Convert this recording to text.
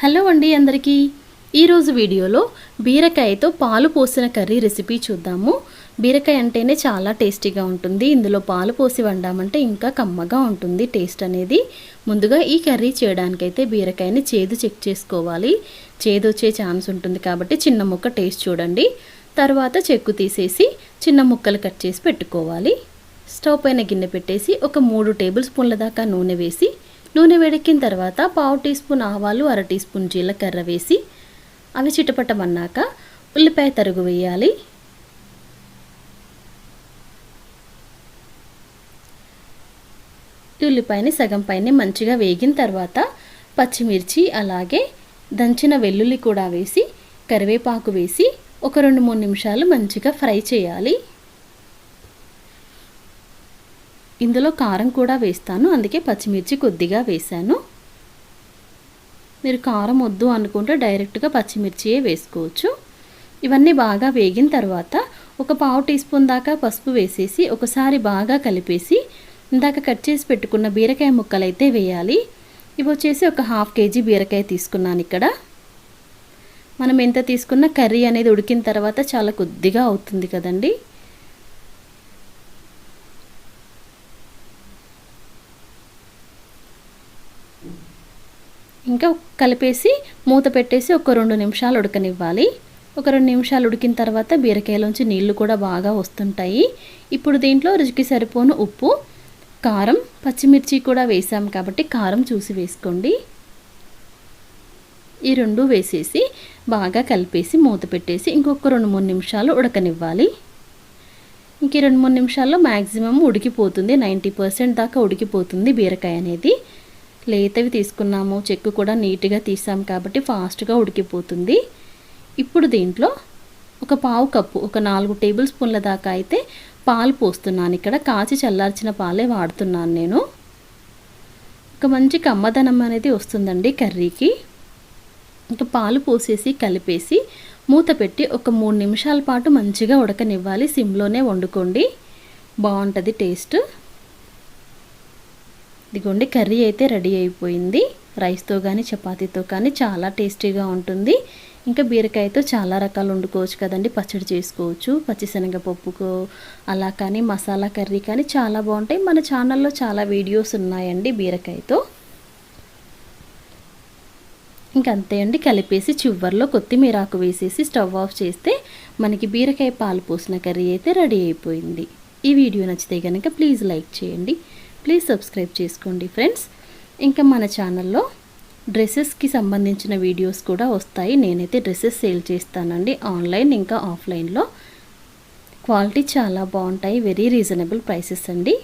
Hello అండి అందరికీ. ఈరోజు వీడియోలో బీరకాయతో పాలు పోసిన కర్రీ రెసిపీ చూద్దాము. బీరకాయ అంటేనే చాలా టేస్టీగా ఉంటుంది. ఇందులో పాలు పోసి వండామంటే ఇంకా కమ్మగా ఉంటుంది టేస్ట్ అనేది. ముందుగా ఈ కర్రీ చేయడానికైతే బీరకాయని చేదు చెక్ చేసుకోవాలి. చేదు వచ్చే ఛాన్స్ ఉంటుంది కాబట్టి చిన్న ముక్క టేస్ట్ చూడండి. తర్వాత చెక్కు తీసేసి చిన్న ముక్కలు కట్ చేసి పెట్టుకోవాలి. స్టవ్ పైన గిన్నె పెట్టేసి ఒక మూడు టేబుల్ స్పూన్ల దాకా నూనె వేసి నూనె వేడెక్కిన తర్వాత పావు టీ స్పూన్ ఆవాలు అర టీ స్పూన్ జీలకర్ర వేసి అవి చిటపటమన్నాక ఉల్లిపాయ తరుగు వేయాలి. ఉల్లిపాయని సగం పైన మంచిగా వేగిన తర్వాత పచ్చిమిర్చి అలాగే దంచిన వెల్లుల్లి కూడా వేసి కరివేపాకు వేసి ఒక రెండు మూడు నిమిషాలు మంచిగా ఫ్రై చేయాలి. ఇందులో కారం కూడా వేస్తాను. అందుకే పచ్చిమిర్చి కొద్దిగా వేశాను. మీరు కారం వద్దు అనుకుంటే డైరెక్ట్గా పచ్చిమిర్చియే వేసుకోవచ్చు. ఇవన్నీ బాగా వేగిన తర్వాత ఒక పావు టీ స్పూన్ దాకా పసుపు వేసేసి ఒకసారి బాగా కలిపేసి ఇందాక కట్ చేసి పెట్టుకున్న బీరకాయ ముక్కలు అయితే వేయాలి. ఇవి వచ్చేసి ఒక హాఫ్ కేజీ బీరకాయ తీసుకున్నాను ఇక్కడ. మనం ఎంత తీసుకున్న కర్రీ అనేది ఉడికిన తర్వాత చాలా కొద్దిగా అవుతుంది కదండీ. ఇంకా కలిపేసి మూత పెట్టేసి ఒక రెండు నిమిషాలు ఉడకనివ్వాలి. ఒక రెండు నిమిషాలు ఉడికిన తర్వాత బీరకాయలోంచి నీళ్ళు కూడా బాగా వస్తుంటాయి. ఇప్పుడు దీంట్లో రుచికి సరిపోను ఉప్పు కారం పచ్చిమిర్చి కూడా వేసాం కాబట్టి కారం చూసి వేసుకోండి. ఈ రెండు వేసేసి బాగా కలిపేసి మూత పెట్టేసి ఇంకొక రెండు మూడు నిమిషాలు ఉడకనివ్వాలి. ఇంక రెండు మూడు నిమిషాల్లో మ్యాక్సిమం ఉడికిపోతుంది. నైంటీ పర్సెంట్ దాకా ఉడికిపోతుంది బీరకాయ అనేది. లేతవి తీసుకున్నాము చెక్కు కూడా నీట్గా తీసాం కాబట్టి ఫాస్ట్గా ఉడికిపోతుంది. ఇప్పుడు దీంట్లో ఒక పావు కప్పు ఒక నాలుగు టేబుల్ స్పూన్ల దాకా అయితే పాలు పోస్తున్నాను. ఇక్కడ కాచి చల్లార్చిన పాలే వాడుతున్నాను నేను. ఒక మంచి కమ్మదనం అనేది వస్తుందండి కర్రీకి. ఇంకా పాలు పోసేసి కలిపేసి మూత పెట్టి ఒక మూడు నిమిషాల పాటు మంచిగా ఉడకనివ్వాలి. సిమ్లోనే వండుకోండి. బాగుంటుంది టేస్ట్. ఇదిగోండి కర్రీ అయితే రెడీ అయిపోయింది. రైస్తో కానీ చపాతీతో కానీ చాలా టేస్టీగా ఉంటుంది. ఇంకా బీరకాయతో చాలా రకాలు వండుకోవచ్చు కదండి. పచ్చడి చేసుకోవచ్చు పచ్చిశనగపప్పుకు అలా కానీ మసాలా కర్రీ కానీ చాలా బాగుంటాయి. మన ఛానల్లో చాలా వీడియోస్ ఉన్నాయండి బీరకాయతో. ఇంకంతే అండి. కలిపేసి చివర్లో కొత్తిమీర ఆకు వేసేసి స్టవ్ ఆఫ్ చేస్తే మనకి బీరకాయ పాలు పోసిన కర్రీ అయితే రెడీ అయిపోయింది. ఈ వీడియో నచ్చితే కనుక ప్లీజ్ లైక్ చేయండి. ప్లీజ్ సబ్స్క్రైబ్ చేసుకోండి ఫ్రెండ్స్. ఇంకా మన ఛానల్లో డ్రెస్సెస్కి సంబంధించిన వీడియోస్ కూడా వస్తాయి. నేనైతే డ్రెస్సెస్ సేల్ చేస్తానండి. ఆన్లైన్ ఇంకా ఆఫ్లైన్లో. క్వాలిటీ చాలా బాగుంటాయి. వెరీ రీజనబుల్ ప్రైసెస్ అండి.